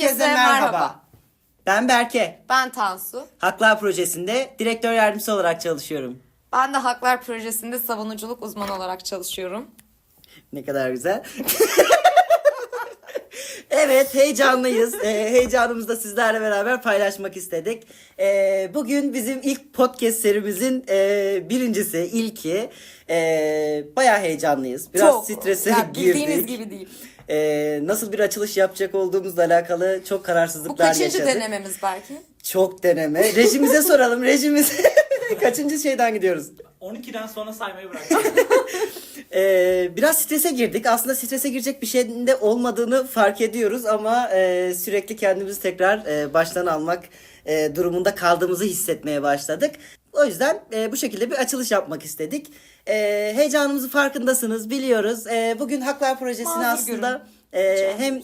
Herkese merhaba. Ben Berke. Ben Tansu. Haklar Projesi'nde direktör yardımcısı olarak çalışıyorum. Ben de Haklar Projesi'nde savunuculuk uzmanı olarak çalışıyorum. Ne kadar güzel. evet heyecanlıyız. Ee, heyecanımızı da sizlerle beraber paylaşmak istedik. Ee, bugün bizim ilk podcast serimizin e, birincisi, ilki. Ee, bayağı heyecanlıyız. Biraz Çok. strese Ya bildiğiniz girdik. gibi değil. Ee, nasıl bir açılış yapacak olduğumuzla alakalı çok Bu kararsızlıklar kaçıncı yaşadık. denememiz belki? Çok deneme. Rejimize soralım. Rejimiz kaçıncı şeyden gidiyoruz? 12'den sonra saymayı bırak. Ee, biraz strese girdik. Aslında strese girecek bir şeyin de olmadığını fark ediyoruz ama e, sürekli kendimizi tekrar e, baştan almak e, durumunda kaldığımızı hissetmeye başladık. O yüzden e, bu şekilde bir açılış yapmak istedik. E, heyecanımızı farkındasınız, biliyoruz. E, bugün Haklar Projesi'ni aslında e, hem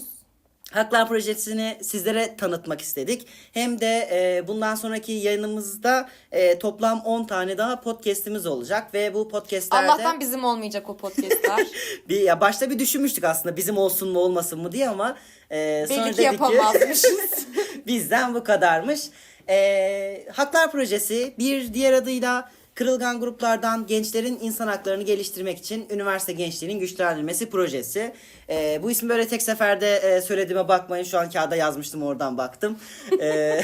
Haklar Projesi'ni sizlere tanıtmak istedik. Hem de e, bundan sonraki yayınımızda e, toplam 10 tane daha podcast'imiz olacak ve bu podcast'lerde Allah'tan bizim olmayacak o podcastler. bir ya başta bir düşünmüştük aslında bizim olsun mu olmasın mı diye ama e, sonra Belli ki dedik yapamazmışız. bizden bu kadarmış. E, Haklar Projesi bir diğer adıyla kırılgan gruplardan gençlerin insan haklarını geliştirmek için üniversite gençliğinin güçlendirilmesi projesi. E, bu ismi böyle tek seferde e, söylediğime bakmayın. Şu an kağıda yazmıştım oradan baktım. E,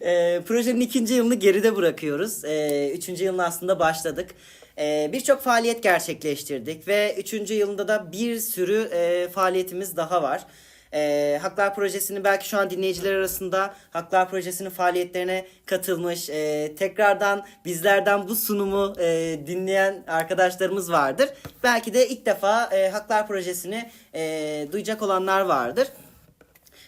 e, projenin ikinci yılını geride bırakıyoruz. E, üçüncü yılına aslında başladık. E, Birçok faaliyet gerçekleştirdik ve üçüncü yılında da bir sürü e, faaliyetimiz daha var. E, Haklar Projesi'ni belki şu an dinleyiciler arasında Haklar Projesi'nin faaliyetlerine katılmış, e, tekrardan bizlerden bu sunumu e, dinleyen arkadaşlarımız vardır. Belki de ilk defa e, Haklar Projesi'ni e, duyacak olanlar vardır.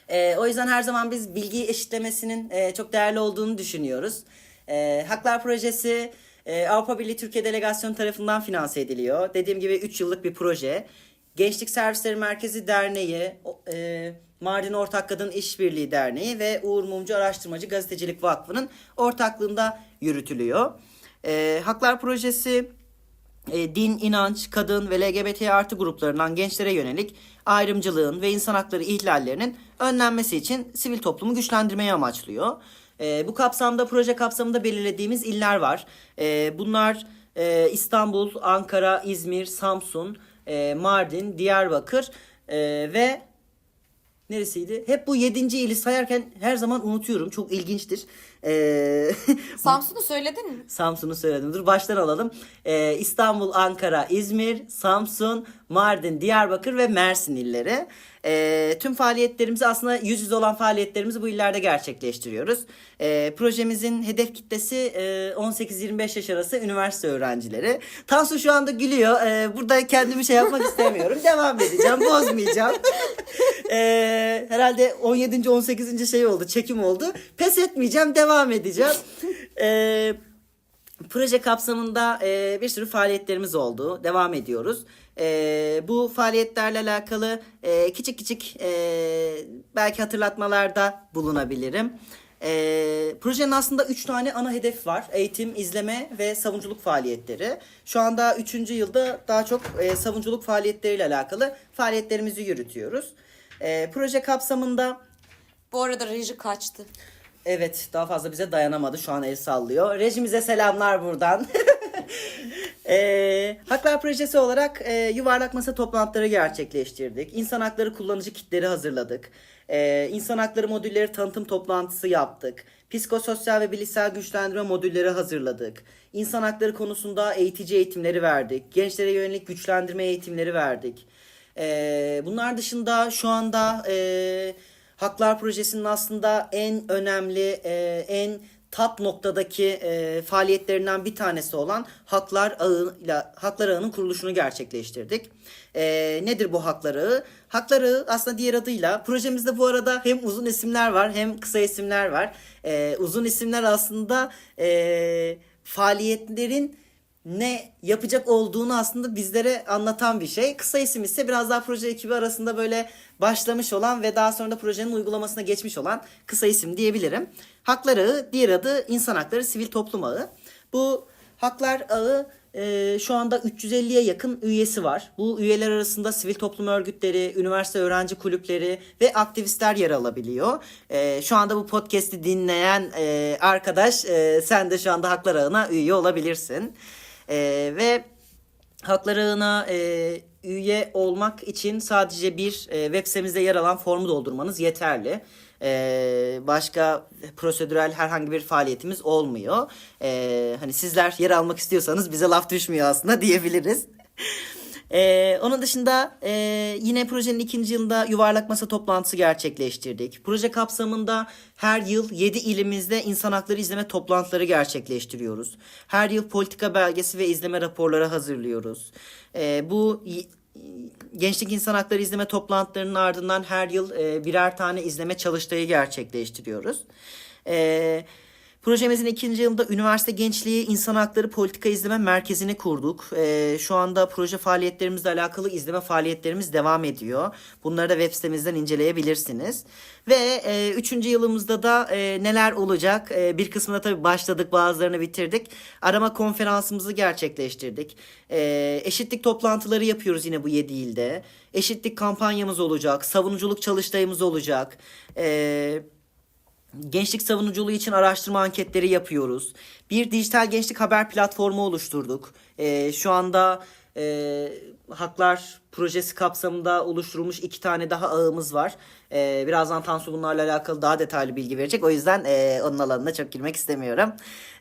Ee, o yüzden her zaman biz bilgi eşitlemesinin e, çok değerli olduğunu düşünüyoruz. Ee, Haklar Projesi e, Avrupa Birliği Türkiye Delegasyonu tarafından finanse ediliyor. Dediğim gibi 3 yıllık bir proje. Gençlik Servisleri Merkezi Derneği, e, Mardin Ortak Kadın İşbirliği Derneği ve Uğur Mumcu Araştırmacı Gazetecilik Vakfı'nın ortaklığında yürütülüyor. Ee, Haklar Projesi e, din, inanç, kadın ve LGBT artı gruplarından gençlere yönelik ayrımcılığın ve insan hakları ihlallerinin önlenmesi için sivil toplumu güçlendirmeyi amaçlıyor. E, bu kapsamda proje kapsamında belirlediğimiz iller var. E, bunlar e, İstanbul, Ankara, İzmir, Samsun, e, Mardin, Diyarbakır e, ve neresiydi? Hep bu yedinci ili sayarken her zaman unutuyorum. Çok ilginçtir. E, Samsun'u söyledin mi? Samsun'u söyledim. Dur baştan alalım. Ee, İstanbul, Ankara, İzmir, Samsun, Mardin, Diyarbakır ve Mersin illeri. Ee, tüm faaliyetlerimizi aslında yüz yüze olan faaliyetlerimizi bu illerde gerçekleştiriyoruz. Ee, projemizin hedef kitlesi e, 18-25 yaş arası üniversite öğrencileri. Tansu şu anda gülüyor. Ee, burada kendimi şey yapmak istemiyorum. Devam edeceğim. Bozmayacağım. Ee, herhalde 17. 18. şey oldu. Çekim oldu. Pes etmeyeceğim. Devam edeceğim. Ee, proje kapsamında e, bir sürü faaliyetlerimiz oldu. Devam ediyoruz. E, bu faaliyetlerle alakalı e, küçük küçük e, belki hatırlatmalarda bulunabilirim. E, projenin aslında 3 tane ana hedef var. Eğitim, izleme ve savunuculuk faaliyetleri. Şu anda 3. yılda daha çok e, savunuculuk faaliyetleriyle alakalı faaliyetlerimizi yürütüyoruz. E, proje kapsamında Bu arada reji kaçtı. Evet daha fazla bize dayanamadı şu an el sallıyor. Rejimize selamlar buradan. Eee Haklar Projesi olarak eee, yuvarlak masa toplantıları gerçekleştirdik. İnsan hakları kullanıcı kitleri hazırladık. Eee insan hakları modülleri tanıtım toplantısı yaptık. Psikososyal ve bilişsel güçlendirme modülleri hazırladık. İnsan hakları konusunda eğitici eğitimleri verdik. Gençlere yönelik güçlendirme eğitimleri verdik. Eee, bunlar dışında şu anda eee Haklar Projesi'nin aslında en önemli, e, en top noktadaki e, faaliyetlerinden bir tanesi olan Haklar Ağı'yla Haklar Ağı'nın kuruluşunu gerçekleştirdik. E, nedir bu Haklar Ağı? Haklar Ağı aslında diğer adıyla projemizde bu arada hem uzun isimler var hem kısa isimler var. E, uzun isimler aslında e, faaliyetlerin ne yapacak olduğunu aslında bizlere anlatan bir şey. Kısa isim ise biraz daha proje ekibi arasında böyle başlamış olan ve daha sonra da projenin uygulamasına geçmiş olan kısa isim diyebilirim. Haklar Ağı, diğer adı İnsan Hakları Sivil Toplum Ağı. Bu Haklar Ağı e, şu anda 350'ye yakın üyesi var. Bu üyeler arasında sivil toplum örgütleri, üniversite öğrenci kulüpleri ve aktivistler yer alabiliyor. E, şu anda bu podcast'i dinleyen e, arkadaş e, sen de şu anda Haklar Ağı'na üye olabilirsin. E, ve Haklar Ağı'na e, üye olmak için sadece bir e, web sitemizde yer alan formu doldurmanız yeterli. E, başka prosedürel herhangi bir faaliyetimiz olmuyor. E, hani sizler yer almak istiyorsanız bize laf düşmüyor aslında diyebiliriz. Ee, onun dışında e, yine projenin ikinci yılında yuvarlak masa toplantısı gerçekleştirdik. Proje kapsamında her yıl 7 ilimizde insan hakları izleme toplantıları gerçekleştiriyoruz. Her yıl politika belgesi ve izleme raporları hazırlıyoruz. Ee, bu Gençlik İnsan Hakları izleme toplantılarının ardından her yıl e, birer tane izleme çalıştayı gerçekleştiriyoruz. Ee, Projemizin ikinci yılında Üniversite Gençliği İnsan Hakları Politika İzleme Merkezi'ni kurduk. Ee, şu anda proje faaliyetlerimizle alakalı izleme faaliyetlerimiz devam ediyor. Bunları da web sitemizden inceleyebilirsiniz. Ve e, üçüncü yılımızda da e, neler olacak? E, bir kısmına tabii başladık, bazılarını bitirdik. Arama konferansımızı gerçekleştirdik. E, eşitlik toplantıları yapıyoruz yine bu 7 ilde. Eşitlik kampanyamız olacak, savunuculuk çalıştayımız olacak. Eee Gençlik savunuculuğu için araştırma anketleri yapıyoruz. Bir dijital gençlik haber platformu oluşturduk. Ee, şu anda e, Haklar projesi kapsamında oluşturulmuş iki tane daha ağımız var. Ee, birazdan Tansu bunlarla alakalı daha detaylı bilgi verecek. O yüzden e, onun alanına çok girmek istemiyorum.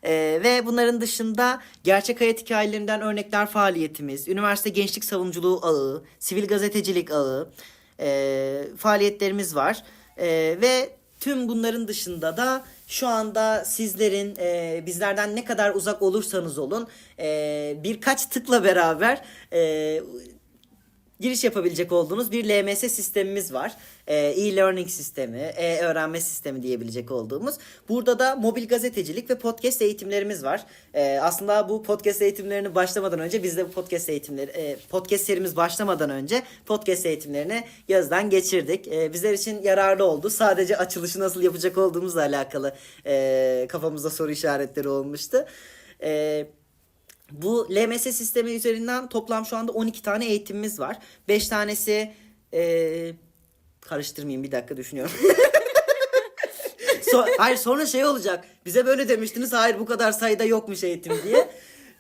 Ee, ve bunların dışında gerçek hayat hikayelerinden örnekler faaliyetimiz, üniversite gençlik savunuculuğu ağı, sivil gazetecilik ağı e, faaliyetlerimiz var. E, ve Tüm bunların dışında da şu anda sizlerin e, bizlerden ne kadar uzak olursanız olun e, birkaç tıkla beraber e, giriş yapabilecek olduğunuz bir LMS sistemimiz var. Ee, E-learning sistemi, e-öğrenme sistemi diyebilecek olduğumuz. Burada da mobil gazetecilik ve podcast eğitimlerimiz var. Ee, aslında bu podcast eğitimlerini başlamadan önce biz de bu podcast eğitimleri, e, podcast serimiz başlamadan önce podcast eğitimlerini gözden geçirdik. Ee, bizler için yararlı oldu. Sadece açılışı nasıl yapacak olduğumuzla alakalı e, kafamızda soru işaretleri olmuştu. Ee, bu LMS sistemi üzerinden toplam şu anda 12 tane eğitimimiz var. 5 tanesi eee, karıştırmayayım bir dakika düşünüyorum. So- hayır sonra şey olacak. Bize böyle demiştiniz. Hayır bu kadar sayıda yokmuş eğitim diye.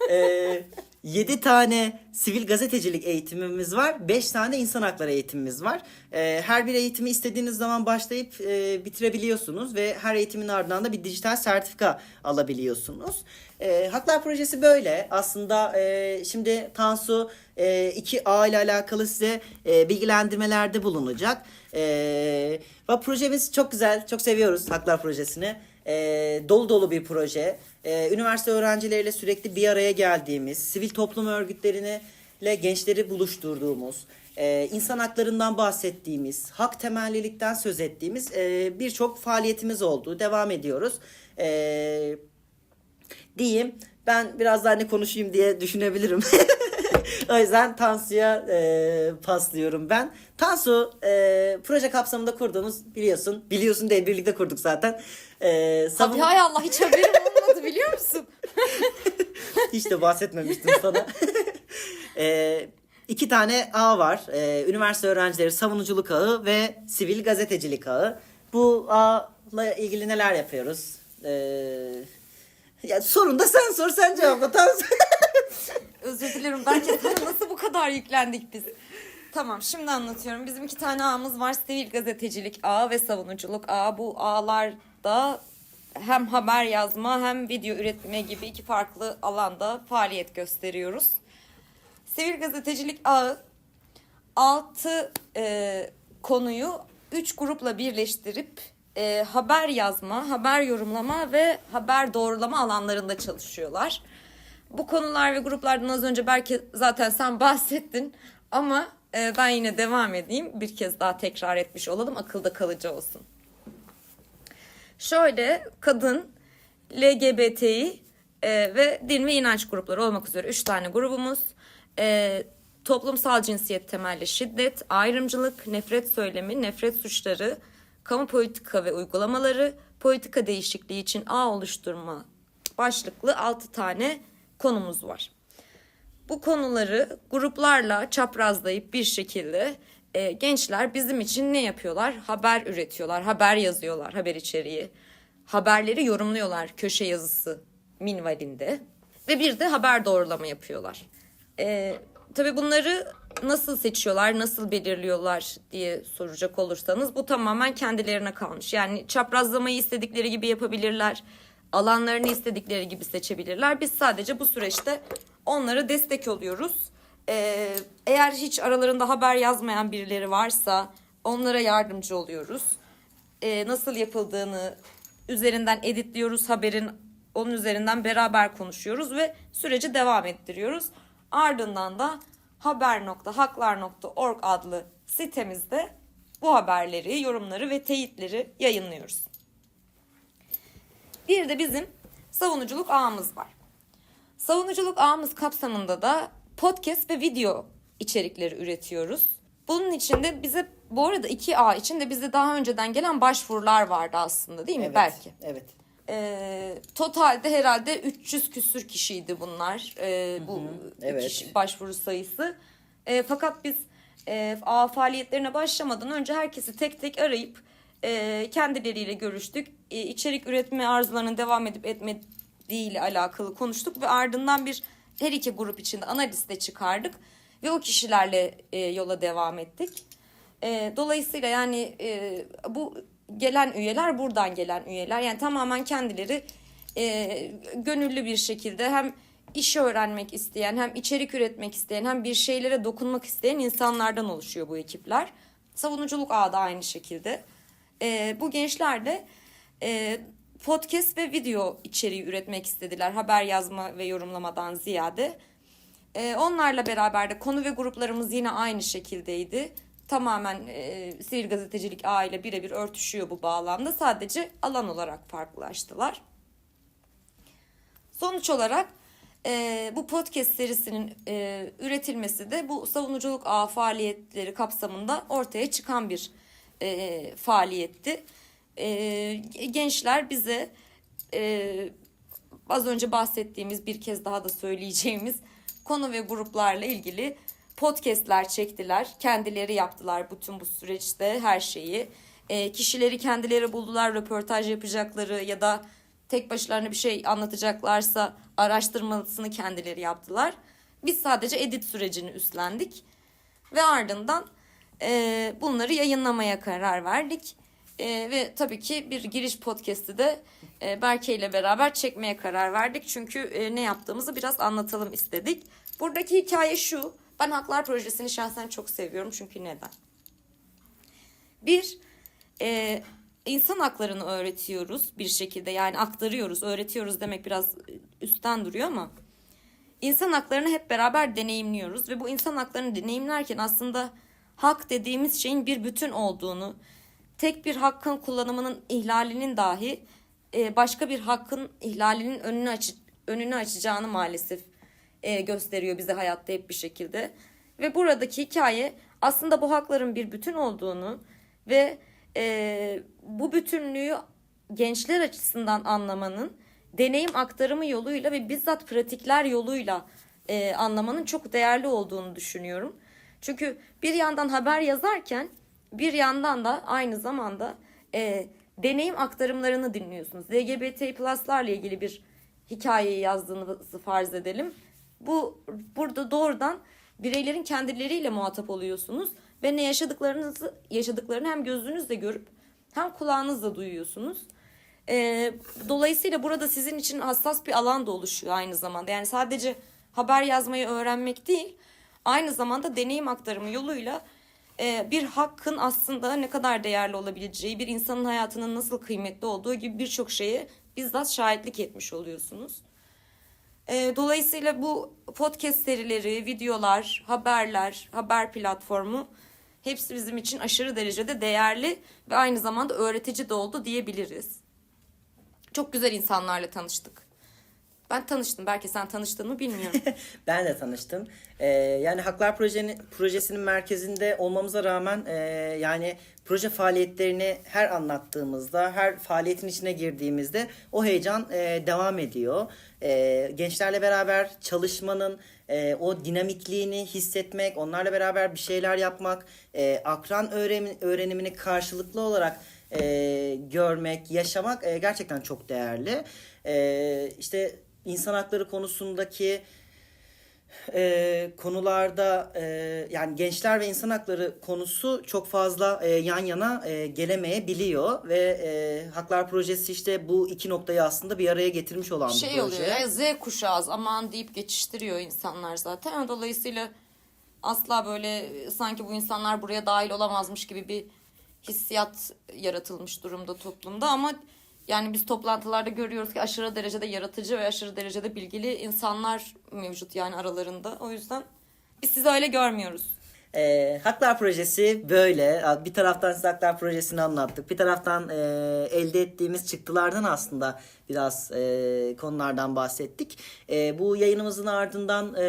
Eee 7 tane sivil gazetecilik eğitimimiz var. 5 tane insan hakları eğitimimiz var. Eee, her bir eğitimi istediğiniz zaman başlayıp eee, bitirebiliyorsunuz ve her eğitimin ardından da bir dijital sertifika alabiliyorsunuz. Eee, Haklar projesi böyle. Aslında eee, şimdi Tansu eee 2A ile alakalı size bilgilendirmelerde bulunacak. Ve projemiz çok güzel. Çok seviyoruz Haklar projesini. Dolu dolu bir proje. Eee, üniversite öğrencileriyle sürekli bir araya geldiğimiz, sivil toplum örgütlerini ile gençleri buluşturduğumuz, eee, insan haklarından bahsettiğimiz, hak temellilikten söz ettiğimiz eee, birçok faaliyetimiz oldu. Devam ediyoruz. Eee diyeyim. Ben biraz daha ne konuşayım diye düşünebilirim. o yüzden Tansu'ya e, paslıyorum ben. Tansu e, proje kapsamında kurduğumuz biliyorsun. Biliyorsun değil birlikte kurduk zaten. E, savun- Tabii hay Allah hiç haberim olmadı? Hiç de bahsetmemiştim sana. e, iki tane ağ var. E, üniversite öğrencileri savunuculuk ağı ve sivil gazetecilik ağı. Bu ağla ilgili neler yapıyoruz? E, ya sorun da sen sor sen cevapla. Özür dilerim belki sana nasıl bu kadar yüklendik biz? Tamam şimdi anlatıyorum. Bizim iki tane ağımız var. Sivil gazetecilik ağı ve savunuculuk ağı. Bu ağlarda hem haber yazma hem video üretme gibi iki farklı alanda faaliyet gösteriyoruz. Sivil gazetecilik ağı 6 konuyu 3 grupla birleştirip e, haber yazma, haber yorumlama ve haber doğrulama alanlarında çalışıyorlar. Bu konular ve gruplardan az önce belki zaten sen bahsettin ama e, ben yine devam edeyim. Bir kez daha tekrar etmiş olalım akılda kalıcı olsun. Şöyle kadın, LGBTİ e, ve din ve inanç grupları olmak üzere 3 tane grubumuz. E, toplumsal cinsiyet temelli şiddet, ayrımcılık, nefret söylemi, nefret suçları, kamu politika ve uygulamaları, politika değişikliği için ağ oluşturma başlıklı 6 tane konumuz var. bu konuları gruplarla çaprazlayıp bir şekilde e, gençler bizim için ne yapıyorlar? Haber üretiyorlar, haber yazıyorlar, haber içeriği. Haberleri yorumluyorlar köşe yazısı minvalinde. Ve bir de haber doğrulama yapıyorlar. E, tabii bunları nasıl seçiyorlar, nasıl belirliyorlar diye soracak olursanız bu tamamen kendilerine kalmış. Yani çaprazlamayı istedikleri gibi yapabilirler. Alanlarını istedikleri gibi seçebilirler. Biz sadece bu süreçte onlara destek oluyoruz. Ee, eğer hiç aralarında haber yazmayan birileri varsa onlara yardımcı oluyoruz. Ee, nasıl yapıldığını üzerinden editliyoruz haberin onun üzerinden beraber konuşuyoruz ve süreci devam ettiriyoruz. Ardından da haber.haklar.org adlı sitemizde bu haberleri, yorumları ve teyitleri yayınlıyoruz. Bir de bizim savunuculuk ağımız var. Savunuculuk ağımız kapsamında da podcast ve video içerikleri üretiyoruz. Bunun için de bize bu arada iki ağ için de bize daha önceden gelen başvurular vardı aslında değil mi Evet. belki? Evet. Ee, totalde herhalde 300 küsür kişiydi bunlar. Ee, bu evet. kişi başvuru sayısı. Ee, fakat biz e, ağ faaliyetlerine başlamadan önce herkesi tek tek arayıp e, kendileriyle görüştük. E, içerik üretme arzularının devam edip etmediği ile alakalı konuştuk ve ardından bir her iki grup içinde ana liste çıkardık ve o kişilerle e, yola devam ettik. E, dolayısıyla yani e, bu gelen üyeler buradan gelen üyeler yani tamamen kendileri e, gönüllü bir şekilde hem iş öğrenmek isteyen hem içerik üretmek isteyen hem bir şeylere dokunmak isteyen insanlardan oluşuyor bu ekipler. Savunuculuk ağı da aynı şekilde. E, bu gençler de e, podcast ve video içeriği üretmek istediler haber yazma ve yorumlamadan ziyade. Ee, onlarla beraber de konu ve gruplarımız yine aynı şekildeydi. Tamamen e, sivil gazetecilik ağ ile birebir örtüşüyor bu bağlamda. Sadece alan olarak farklılaştılar. Sonuç olarak e, bu podcast serisinin e, üretilmesi de bu savunuculuk ağ faaliyetleri kapsamında ortaya çıkan bir e, faaliyetti. E, gençler bize e, az önce bahsettiğimiz bir kez daha da söyleyeceğimiz konu ve gruplarla ilgili podcastler çektiler. Kendileri yaptılar bütün bu süreçte her şeyi. E, kişileri kendileri buldular röportaj yapacakları ya da tek başlarına bir şey anlatacaklarsa araştırmasını kendileri yaptılar. Biz sadece edit sürecini üstlendik ve ardından e, bunları yayınlamaya karar verdik. E, ve tabii ki bir giriş podcast'i de e, Berke ile beraber çekmeye karar verdik. Çünkü e, ne yaptığımızı biraz anlatalım istedik. Buradaki hikaye şu. Ben Haklar Projesi'ni şahsen çok seviyorum. Çünkü neden? Bir, e, insan haklarını öğretiyoruz bir şekilde. Yani aktarıyoruz, öğretiyoruz demek biraz üstten duruyor ama insan haklarını hep beraber deneyimliyoruz ve bu insan haklarını deneyimlerken aslında hak dediğimiz şeyin bir bütün olduğunu, tek bir hakkın kullanımının ihlalinin dahi e, başka bir hakkın ihlalinin önünü aç önünü açacağını maalesef e, gösteriyor bize hayatta hep bir şekilde. Ve buradaki hikaye aslında bu hakların bir bütün olduğunu ve e, bu bütünlüğü gençler açısından anlamanın deneyim aktarımı yoluyla ve bizzat pratikler yoluyla e, anlamanın çok değerli olduğunu düşünüyorum. Çünkü bir yandan haber yazarken bir yandan da aynı zamanda e, deneyim aktarımlarını dinliyorsunuz. LGBT pluslarla ilgili bir hikayeyi yazdığınızı farz edelim. Bu burada doğrudan bireylerin kendileriyle muhatap oluyorsunuz ve ne yaşadıklarınızı yaşadıklarını hem gözünüzle görüp hem kulağınızla duyuyorsunuz. Ee, dolayısıyla burada sizin için hassas bir alan da oluşuyor aynı zamanda. Yani sadece haber yazmayı öğrenmek değil, aynı zamanda deneyim aktarımı yoluyla e, bir hakkın aslında ne kadar değerli olabileceği, bir insanın hayatının nasıl kıymetli olduğu gibi birçok şeye bizzat şahitlik etmiş oluyorsunuz. E, dolayısıyla bu podcast serileri, videolar, haberler, haber platformu hepsi bizim için aşırı derecede değerli ve aynı zamanda öğretici de oldu diyebiliriz. Çok güzel insanlarla tanıştık. Ben tanıştım. Belki sen tanıştın mı bilmiyorum. Ben de tanıştım. Ee, yani Haklar Projenin, Projesi'nin merkezinde olmamıza rağmen e, yani proje faaliyetlerini her anlattığımızda, her faaliyetin içine girdiğimizde o heyecan e, devam ediyor. E, gençlerle beraber çalışmanın e, o dinamikliğini hissetmek, onlarla beraber bir şeyler yapmak, e, akran öğrenim, öğrenimini karşılıklı olarak e, görmek, yaşamak e, gerçekten çok değerli. E, işte insan hakları konusundaki e, konularda e, yani gençler ve insan hakları konusu çok fazla e, yan yana e, gelemeyebiliyor ve e, Haklar Projesi işte bu iki noktayı aslında bir araya getirmiş olan bir şey proje. oluyor ya Z kuşağı aman deyip geçiştiriyor insanlar zaten. Dolayısıyla asla böyle sanki bu insanlar buraya dahil olamazmış gibi bir hissiyat yaratılmış durumda toplumda ama yani biz toplantılarda görüyoruz ki aşırı derecede yaratıcı ve aşırı derecede bilgili insanlar mevcut yani aralarında. O yüzden biz sizi öyle görmüyoruz. E, Haklar Projesi böyle. Bir taraftan size Haklar Projesi'ni anlattık. Bir taraftan e, elde ettiğimiz çıktılardan aslında biraz e, konulardan bahsettik. E, bu yayınımızın ardından e,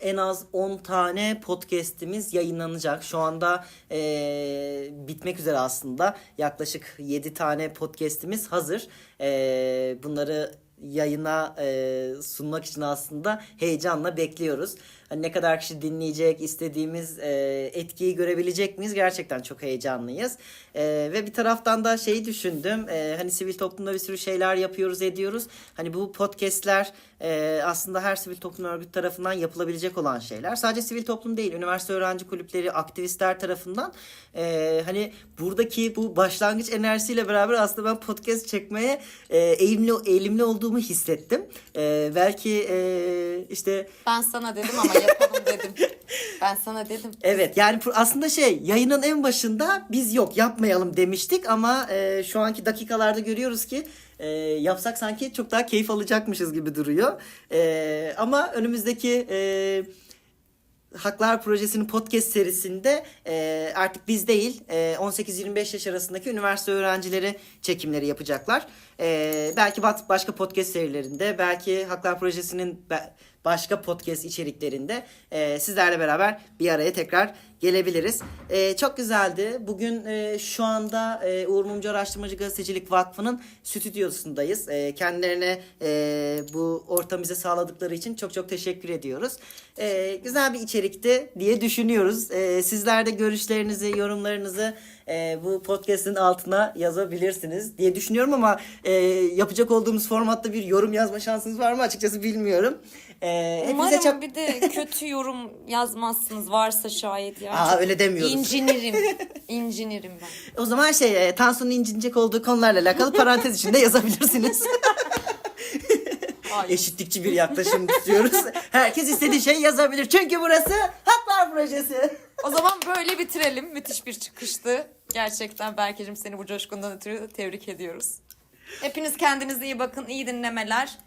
en az 10 tane podcast'imiz yayınlanacak. Şu anda e, bitmek üzere aslında. Yaklaşık 7 tane podcast'imiz hazır. E, bunları yayına e, sunmak için aslında heyecanla bekliyoruz. Hani ne kadar kişi dinleyecek, istediğimiz e, etkiyi görebilecek miyiz? Gerçekten çok heyecanlıyız. E, ve bir taraftan da şeyi düşündüm. E, hani sivil toplumda bir sürü şeyler yapıyoruz, ediyoruz. Hani bu podcastler e, aslında her sivil toplum örgütü tarafından yapılabilecek olan şeyler. Sadece sivil toplum değil, üniversite öğrenci kulüpleri, aktivistler tarafından e, hani buradaki bu başlangıç enerjisiyle beraber aslında ben podcast çekmeye e, eğilimli eğilimli olduğumu hissettim. E, belki e, işte Ben sana dedim ama yapalım dedim. Ben sana dedim. Evet yani aslında şey yayının en başında biz yok yapmayalım demiştik ama e, şu anki dakikalarda görüyoruz ki e, yapsak sanki çok daha keyif alacakmışız gibi duruyor. E, ama önümüzdeki e, Haklar Projesi'nin podcast serisinde e, artık biz değil e, 18-25 yaş arasındaki üniversite öğrencileri çekimleri yapacaklar. E, belki başka podcast serilerinde, belki Haklar Projesi'nin başka podcast içeriklerinde e, sizlerle beraber bir araya tekrar gelebiliriz. E, çok güzeldi. Bugün e, şu anda e, Uğur Mumcu Araştırmacı Gazetecilik Vakfı'nın stüdyosundayız. E, kendilerine e, bu ortamı bize sağladıkları için çok çok teşekkür ediyoruz. E, güzel bir içerikti diye düşünüyoruz. E, sizler de görüşlerinizi, yorumlarınızı e, bu podcast'in altına yazabilirsiniz diye düşünüyorum ama e, yapacak olduğumuz formatta bir yorum yazma şansınız var mı açıkçası bilmiyorum. E, Umarım çok... bir de kötü yorum yazmazsınız varsa şayet ya. Aa, öyle demiyoruz. İncinirim. İncinirim ben. O zaman şey e, Tansu'nun incinecek olduğu konularla alakalı parantez içinde yazabilirsiniz. Hayır. Eşitlikçi bir yaklaşım istiyoruz. Herkes istediği şeyi yazabilir. Çünkü burası Haklar Projesi. O zaman böyle bitirelim. Müthiş bir çıkıştı. Gerçekten Berke'cim seni bu coşkundan ötürü tebrik ediyoruz. Hepiniz kendinize iyi bakın. iyi dinlemeler.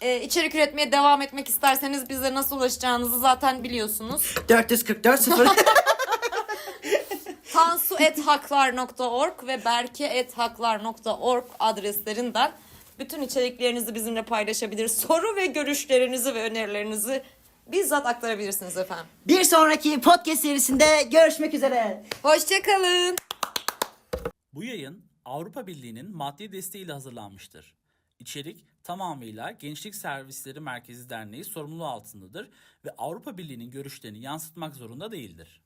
Ee, içerik üretmeye devam etmek isterseniz bize nasıl ulaşacağınızı zaten biliyorsunuz. 444 0. tansu.haklar.org ve berke.haklar.org adreslerinden bütün içeriklerinizi bizimle paylaşabilir. Soru ve görüşlerinizi ve önerilerinizi bizzat aktarabilirsiniz efendim. bir sonraki podcast serisinde görüşmek üzere. Hoşçakalın. Bu yayın Avrupa Birliği'nin maddi desteğiyle hazırlanmıştır. İçerik tamamıyla Gençlik Servisleri Merkezi Derneği sorumluluğu altındadır ve Avrupa Birliği'nin görüşlerini yansıtmak zorunda değildir.